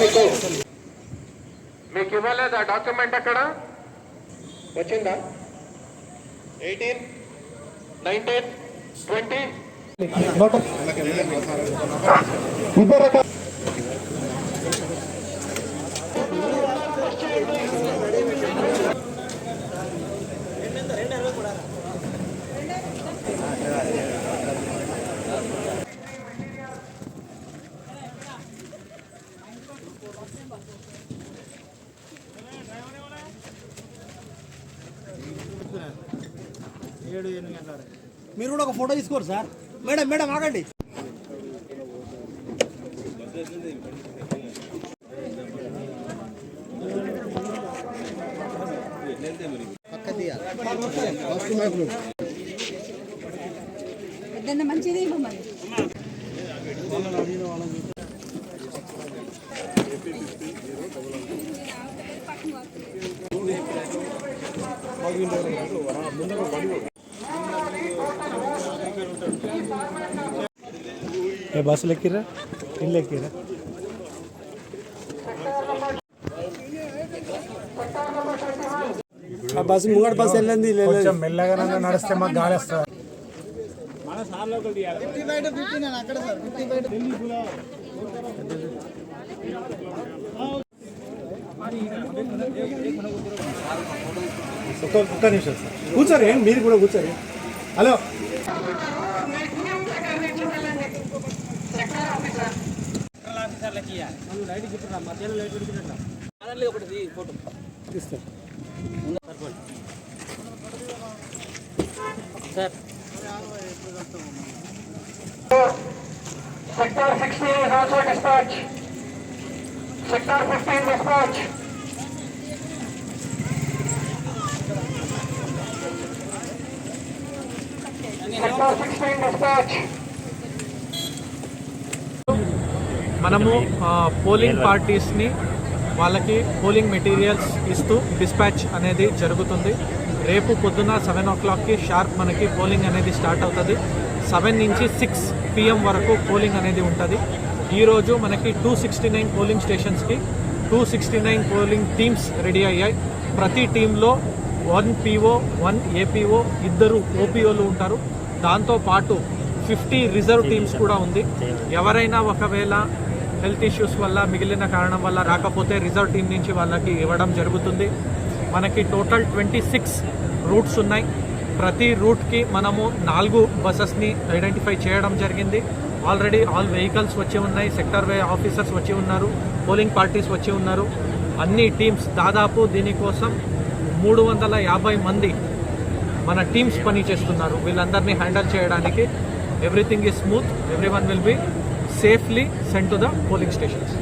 మీకు. మీకు ఇవ్వలేదా డాక్యుమెంట్ అక్కడ? వచ్చిందా? Eighteen nineteen twenty. ఇద్దరు ఏడు ఎనిమిది గంటల మీరు కూడా ఒక ఫోటో తీసుకోరు సార్. మేడం మేడం ఆగండి. పెద్దన్న మంచిది మరి. ఏ బస్సులు ఎక్కిరా ఇల్లు ఎక్కిరా ఆ బస్సు ముంగడు బస్సు వెళ్ళింది కొంచెం మెల్లగానే నడిస్తే మాకు గాలి వస్తుంది. ఒక్క ఒక్క నిమిషం సార్ కూర్చోరు మీరు కూడా కూర్చోరు. హలో తీస్తాను Sector 16 is also dispatch. Sector 15 dispatch. Sector 16 dispatch. మనము పోలింగ్ పార్టీస్ని వాళ్ళకి పోలింగ్ మెటీరియల్స్ ఇస్తూ డిస్పాచ్ అనేది జరుగుతుంది. రేపు పొద్దున సెవెన్ ఓ క్లాక్కి షార్ప్ మనకి పోలింగ్ అనేది స్టార్ట్ అవుతుంది. సెవెన్ నుంచి సిక్స్ పిఎం వరకు పోలింగ్ అనేది ఉంటుంది. ఈరోజు మనకి two sixty nine polling స్టేషన్స్కి two sixty nine polling teams ready అయ్యాయి. ప్రతి టీంలో వన్ పీఓ వన్ ఏపీఓ ఇద్దరు ఓపీఓలు ఉంటారు. దాంతో పాటు ఫిఫ్టీ రిజర్వ్ టీమ్స్ కూడా ఉంది. ఎవరైనా ఒకవేళ హెల్త్ ఇష్యూస్ వల్ల మిగిలిన కారణం వల్ల రాకపోతే రిజర్వ్ టీం నుంచి వాళ్ళకి ఇవ్వడం జరుగుతుంది. మనకి టోటల్ ట్వంటీ సిక్స్ రూట్స్ ఉన్నాయి. ప్రతి రూట్కి మనము నాలుగు బస్సెస్ని ఐడెంటిఫై చేయడం జరిగింది. ఆల్రెడీ ఆల్ వెహికల్స్ వచ్చి ఉన్నాయి. సెక్టర్ వే ఆఫీసర్స్ వచ్చి ఉన్నారు. పోలింగ్ పార్టీస్ వచ్చి ఉన్నారు. అన్ని టీమ్స్ దాదాపు దీనికోసం మూడు వందల యాభై మంది మన టీమ్స్ పని చేస్తున్నారు. వీళ్ళందరినీ హ్యాండిల్ చేయడానికి everything is smooth. Every one will be safely sent to the polling stations.